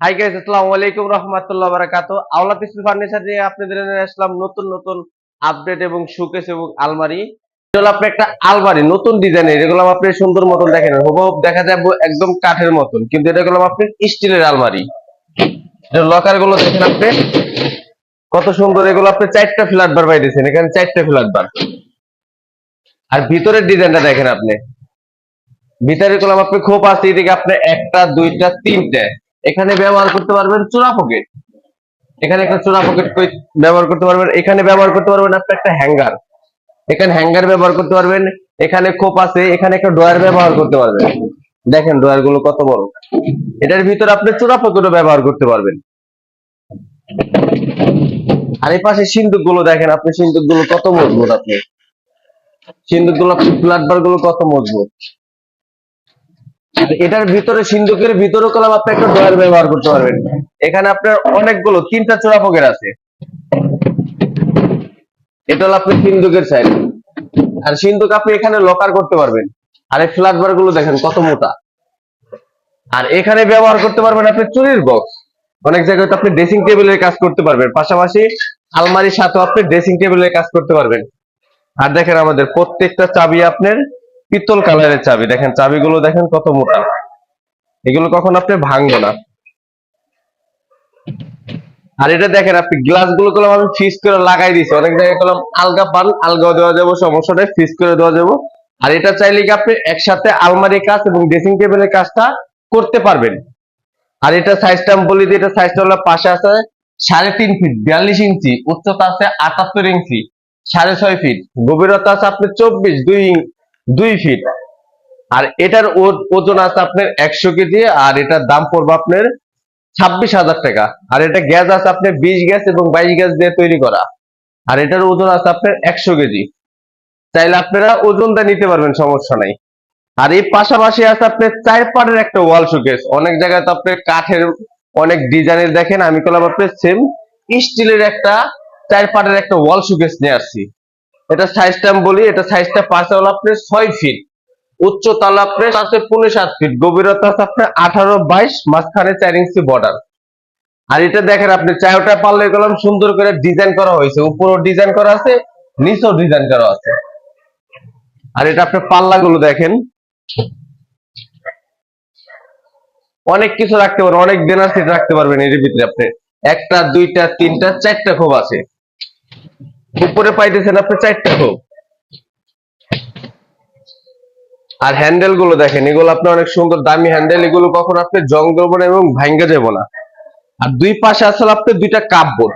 Hi guys আসসালামু আলাইকুম রহমতুল্লাহ বারাকাতু আওলাদ স্টিল ফার্নিচার নিয়ে আপনাদের আসলাম নতুন নতুন আপডেট এবং শোকেস এবং আলমারি। এটা হলো আপনার একটা আলমারি, নতুন ডিজাইনের এগুলো আপনি সুন্দর মতন দেখেন, হুবহু দেখা যায় একদম কাঠের মতন। কিন্তু এটা হলো আপনি স্টিলের আলমারি। এটা লকারগুলো দেখেন আপনি, কত সুন্দর। এগুলো আপনি চারটা ফ্ল্যাট বার পাইতেছেন, এখানে চারটা ফ্ল্যাট বার আর ভিতরের ডিজাইনটা দেখেন আপনি। ভিতরে কলম আপনি খোপ আছে, এদিকে আপনি একটা, দুইটা, তিনটে। এখানে ব্যবহার করতে পারবেন চূড়া পকেট এখানে একটা চূড়া পকেট ব্যবহার করতে পারবেন, এখানে ব্যবহার করতে পারবেন আপনি একটা হ্যাঙ্গার এখানে হ্যাঙ্গার ব্যবহার করতে পারবেন, এখানে খোপ আছে, এখানে একটা ড্রয়ার ব্যবহার করতে পারবেন। দেখেন ড্রয়ারগুলো কত বড়। এটার ভিতরে আপনি চূড়া পকেটও ব্যবহার করতে পারবেন। আর এই পাশে সিন্দুকগুলো দেখেন আপনি সিন্দুকগুলো কত মজবুত আপনি। সিন্দুকগুলো ফ্ল্যাট বারগুলো কত মজবুত। এটার ভিতরে সিন্ধুকের ভিতরে কলাম আপনি একটা ড্রয়ার ব্যবহার করতে পারবেন। এখানে আপনার অনেকগুলো, তিনটা চোরা পকেট আছে। এটা হলো আপনি সিন্ধুকের সাইড আর সিন্ধুক আপনি এখানে লকার করতে পারবেন। আর এই ফ্ল্যাট বারগুলো দেখেন কত মোটা। আর এখানে ব্যবহার করতে পারবেন আপনি চুরির বক্স অনেক জায়গায় তো আপনি ড্রেসিং টেবিলের কাজ করতে পারবেন। পাশাপাশি আলমারির সাথেও আপনি ড্রেসিং টেবিলের কাজ করতে পারবেন। আর দেখেন আমাদের প্রত্যেকটা চাবি আপনার পিতল কালারের চাবি। দেখেন, চাবিগুলো দেখেন কত মোটা। এগুলো কখন আপনি ভাঙবো না। আর এটা দেখেন আপনি গ্লাসগুলো আমি ফিস করে লাগাই দিছি। অনেক জায়গায় কলম আলগা পান, আলগাও দেওয়া যাব, সমস্যা নেই ফিস করে দেওয়া যাব। আর এটা চাইলে কি আপনি একসাথে আলমারি কাজ এবং ড্রেসিং টেবিলের কাজটা করতে পারবেন। আর এটা সাইজটা আমি বলি এটা সাইজটা হলো পাশে আছে সাড়ে তিন ফিট বিয়াল্লিশ ইঞ্চি, উচ্চতা আছে আটাত্তর ইঞ্চি, সাড়ে ছয় ফিট গভীরতা আছে আপনি চব্বিশ, দুই দুই ফিট আর এটার ওজন আছে আপনার একশো কেজি আর এটার দাম পড়বে আপনার ছাব্বিশ হাজার টাকা। আর এটা গ্যাস আছে আপনার বিশ গ্যাস এবং বাইশ গ্যাস দিয়ে তৈরি করা। আর এটার ওজন আছে আপনার একশো কেজি। চাইলে আপনারা ওজনটা নিতে পারবেন, সমস্যা নাই। আর এই পাশাপাশি আছে আপনার চার পাটের একটা ওয়াল শোকেস। অনেক জায়গায় তো আপনি কাঠের অনেক ডিজাইনের দেখেন, আমি করলাম আপনার সেম স্টিলের একটা চার পাটের একটা ওয়াল শোকেস নিয়ে আসছি। এটা সাইজটা আমি বলি, এটা সাইজটা পাশে হলো আপনার ছয় ফিট উচ্চতা হলো আপনার আছে পনেরো সাত ফিট গভীরতা আছে আপনার আঠারো বাইশ, মাঝখানে চার ইঞ্চি বর্ডার আর এটা দেখেন আপনি চারোটা পাল্লে গেলাম, সুন্দর করে ডিজাইন করা হয়েছে। উপরও ডিজাইন করা আছে, নিচেও ডিজাইন করা আছে। আর এটা আপনার পাল্লা গুলো দেখেন। অনেক কিছু রাখতে পারবেন, অনেক ডিনার সেট রাখতে পারবেন এর ভিতরে আপনি। একটা, দুইটা, তিনটা, চারটা খুব আছে। উপরে পাইতেছেন আপনি চারটা খোপ আর হ্যান্ডেলগুলো দেখেন, এগুলো আপনি অনেক সুন্দর দামি হ্যান্ডেল এগুলো কখন আপনি জং দেবো না এবং ভাঙ্গা যাব না। আর দুই পাশে আসলে আপনি দুইটা কাপবোর্ড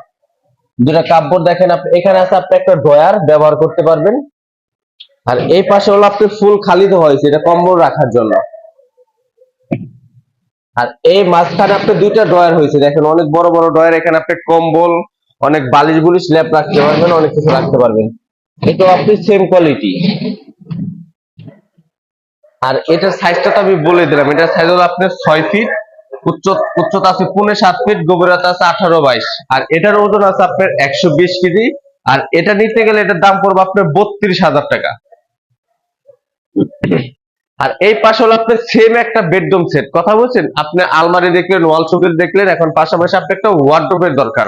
দুইটা কাপবোর্ড দেখেন আপনি, এখানে আছে আপনি একটা ড্রয়ার ব্যবহার করতে পারবেন। আর এই পাশে হলো আপনি ফুল খালি দেওয়া হয়েছে, এটা কম্বল রাখার জন্য। আর এই মাঝখানে আপনি দুইটা ড্রয়ার হয়েছে, দেখেন অনেক বড় বড় ড্রয়ার এখানে আপনি কম্বল অনেক বালিশ বুলিশ ল্যাপ রাখতে পারবেন, অনেক কিছু রাখতে পারবেন। এটাও আপনি সেম কোয়ালিটি আর এটার সাইজটা তো আমি বলে দিলাম এটার সাইজ হলো আপনার ছয় ফিট উচ্চ, উচ্চতা আছে পনেরো সাত ফিট গভীরতা আছে আঠারো বাইশ। আর এটার ওজন আছে আপনার একশো বিশ কেজি। আর এটা নিতে গেলে এটার দাম পড়বে আপনার বত্রিশ হাজার টাকা। আর এই পাশে হলো আপনার সেম একটা বেডরুম সেট কথা বলছেন? আপনি আলমারি দেখলেন ওয়াল শোকেস দেখলেন, এখন পাশাপাশি আপনার একটা ওয়ার্ড্রোবের দরকার।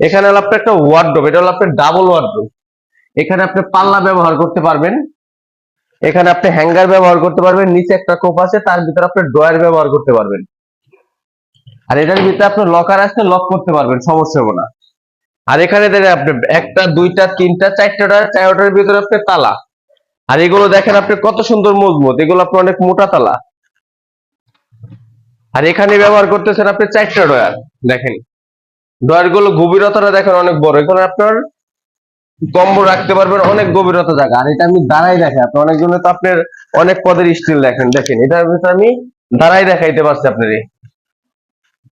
এখানে হলো আপনার একটা ওয়ার্ড্রোব এটা হলো আপনার ডাবল ওয়ার্ড্রোব এখানে আপনি পাল্লা ব্যবহার করতে পারবেন। এখানে আপনি হ্যাঙ্গার ব্যবহার করতে পারবেন। নিচে একটা কোপ আছে, তার ভিতরে আপনি ড্রয়ার ব্যবহার করতে পারবেন। আর এটার ভিতরে আপনি লকার আছে লক করতে পারবেন, সমস্যা হবে না। আর এখানে দেখেন আপনি একটা, দুইটা, তিনটা, চারটা চারটার ভিতরে আপনি তালা। আর এগুলো দেখেন আপনি কত সুন্দর মজবুত, এগুলো আপনি অনেক মোটা তালা। আর এখানে ব্যবহার করতেছেন আপনি চারটা ড্রয়ার, দেখেন। ড্রয়ারগুলো গভীরতাটা দেখেন অনেক বড়। এখানে আপনার কম্বো রাখতে পারবেন, অনেক গভীরতা জায়গা। আর এটা আমি দাঁড়াই দেখে আপনি অনেকজনে তো আপনার অনেক পদের স্টিল দেখেন দেখেন। এটার ভিতরে আমি দাঁড়াই দেখাইতে পারছি আপনার।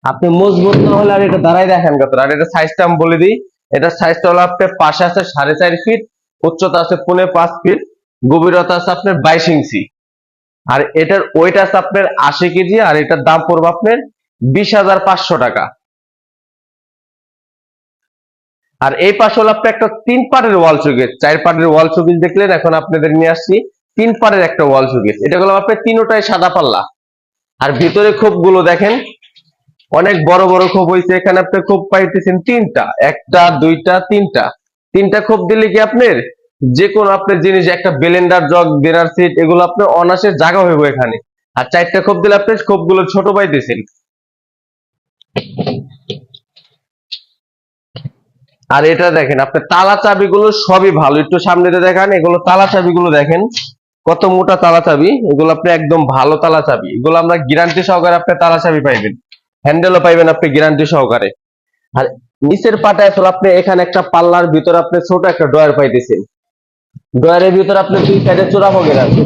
আপনি মজবুত না হলে আর এটা দাঁড়াই দেখেন কত আর এটা সাইজটা আমি বলে দিই এটার সাইজটা হলো আপনার পাশে আছে সাড়ে চার ফিট উচ্চতা আছে পৌনে পাঁচ ফিট গভীরতা আছে আপনার বাইশ ইঞ্চি। আর এটার ওয়েট আছে আপনার আশি কেজি, আর এটার দাম পড়বে আপনার বিশ হাজার পাঁচশো টাকা। আর এই পাশে হলো আপনি একটা তিন পাটের ওয়াল শোকেস চার পাটের ওয়াল শোকেস দেখলেন, এখন আপনাদের নিয়ে আসছি তিন পাটের একটা ওয়াল শোকেস এটা হলো আপনার তিনোটাই সাদা পাল্লা। আর ভিতরে খোপগুলো দেখেন, অনেক বড় বড় খোপ হয়েছে এখানে আপনি খোপ পাইতেছেন তিনটা, একটা, দুইটা, তিনটা। তিনটা খোপ দিলে কি আপনার যে কোনো আপনার জিনিস, একটা ব্লেন্ডার জগ ডিনার সিট এগুলো আপনার অনাসের জায়গা হইব এখানে। আর চারটা খোপ দিলে আপনি খোপগুলো ছোট পাইতেছেন। আর এটা দেখেন, আপনি তালা চাবি গুলো সবই ভালো। একটু সামনে দিয়ে দেখান, এগুলো তালা চাবি গুলো দেখেন। কত মোটা তালা চাবি, এগুলো আপনি একদম ভালো তালা চাবি। এগুলো আমরা গ্যারান্টি সহকারে আপনি তালা চাবি পাইবেন। হ্যান্ডেলও পাইবেন আপনি গ্যারান্টি সহকারে। আর নিচের পাটায় আসলে আপনি এখানে একটা পাল্লার ভিতরে আপনি ছোট একটা ডয়ার পাইতেছেন। ডয়ারের ভিতরে আপনি দুই সাইডে চোরা পকেট আছে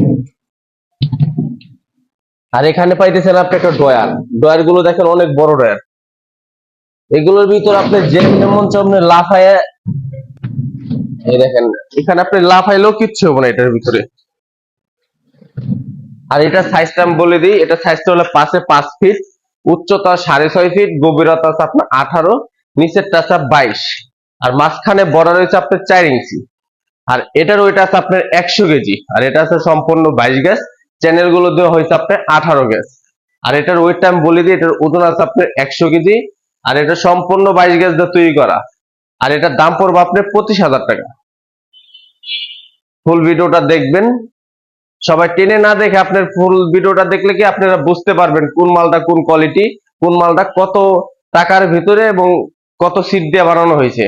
আর এখানে পাইতেছেন আপনি একটা ডয়ার ডয়ারগুলো দেখেন অনেক বড় ডয়ার এগুলোর ভিতরে আপনি যেমন আপনি লাফায় এই দেখেন, এখানে আপনি লাফাইলেও কিচ্ছু হবে না এটার ভিতরে। আর এটা সাইজটা আমি বলে দিই, এটা সাইজটা হলো পাশে পাঁচ ফিট উচ্চতা সাড়ে ছয় ফিট গভীরতা আছে আপনার আঠারো, নিচেরটা আছে বাইশ। আর মাঝখানে বড় রয়েছে আপনার চার ইঞ্চি। আর এটার ওইটা আছে আপনার একশো কেজি। আর এটা আছে সম্পূর্ণ বাইশ গ্যাস চ্যানেলগুলো দেওয়া হয়েছে আপনার আঠারো গ্যাস। আর এটার ওয়েটটা আমি বলে দিই, এটার ওজন আছে আপনার একশো কেজি। আর এটা সম্পূর্ণ বাইশ গ্যাস দিয়ে তৈরি করা। আর এটার দাম পড়বে আপনার পঁচিশ হাজার টাকা। ফুল ভিডিওটা দেখবেন। সবাই টেনে না দেখে আপনার ফুল ভিডিওটা দেখলে কি আপনারা বুঝতে পারবেন কোন মালটা কোন কোয়ালিটি কোন মালটা কত টাকার ভিতরে এবং কত সিট দিয়ে বানানো হয়েছে।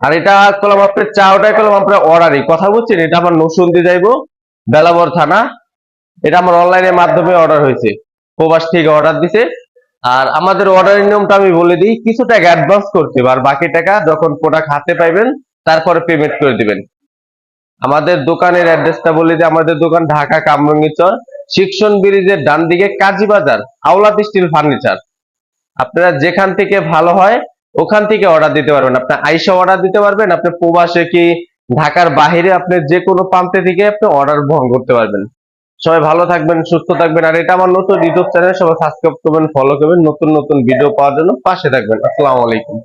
আর এটা করলাম আপনার চা, ওটাই করলাম আপনার অর্ডারই কথা বলছেন এটা আমার নসুন্দি যাইবো, বেলাবর থানা। এটা আমার অনলাইনের মাধ্যমে অর্ডার হয়েছে। প্রবাস থেকে অর্ডার দিছে। আর আমাদের অর্ডারের নিয়মটা আমি বলে দিই, কিছু টাকা অ্যাডভান্স করতে আর বাকি টাকা যখন প্রোডাক্ট হাতে পাইবেন, তারপরে পেমেন্ট করে দিবেন। আমাদের দোকানের অ্যাড্রেসটা বলে দিই, আমাদের দোকান ঢাকা কামরঙ্গি চর শিক্ষণ ব্রিজের ডান দিকে কাজী বাজার আওলাদ স্টিল ফার্নিচার। আপনারা যেখান থেকে ভালো হয়, ওখান থেকে অর্ডার দিতে পারবেন। আপনি আইসা অর্ডার দিতে পারবেন, আপনি প্রবাসে কি ঢাকার বাহিরে আপনি যে কোনো প্রান্তে থেকে আপনি অর্ডার বহন করতে পারবেন। সবাই ভালো থাকবেন, সুস্থ থাকবেন, আর এটা আমার নতুন ইউটিউব চ্যানেল সবাই সাবস্ক্রাইব করবেন ফলো করবেন, নতুন নতুন ভিডিও পাওয়ার জন্য পাশে থাকবেন। আসসালামু আলাইকুম।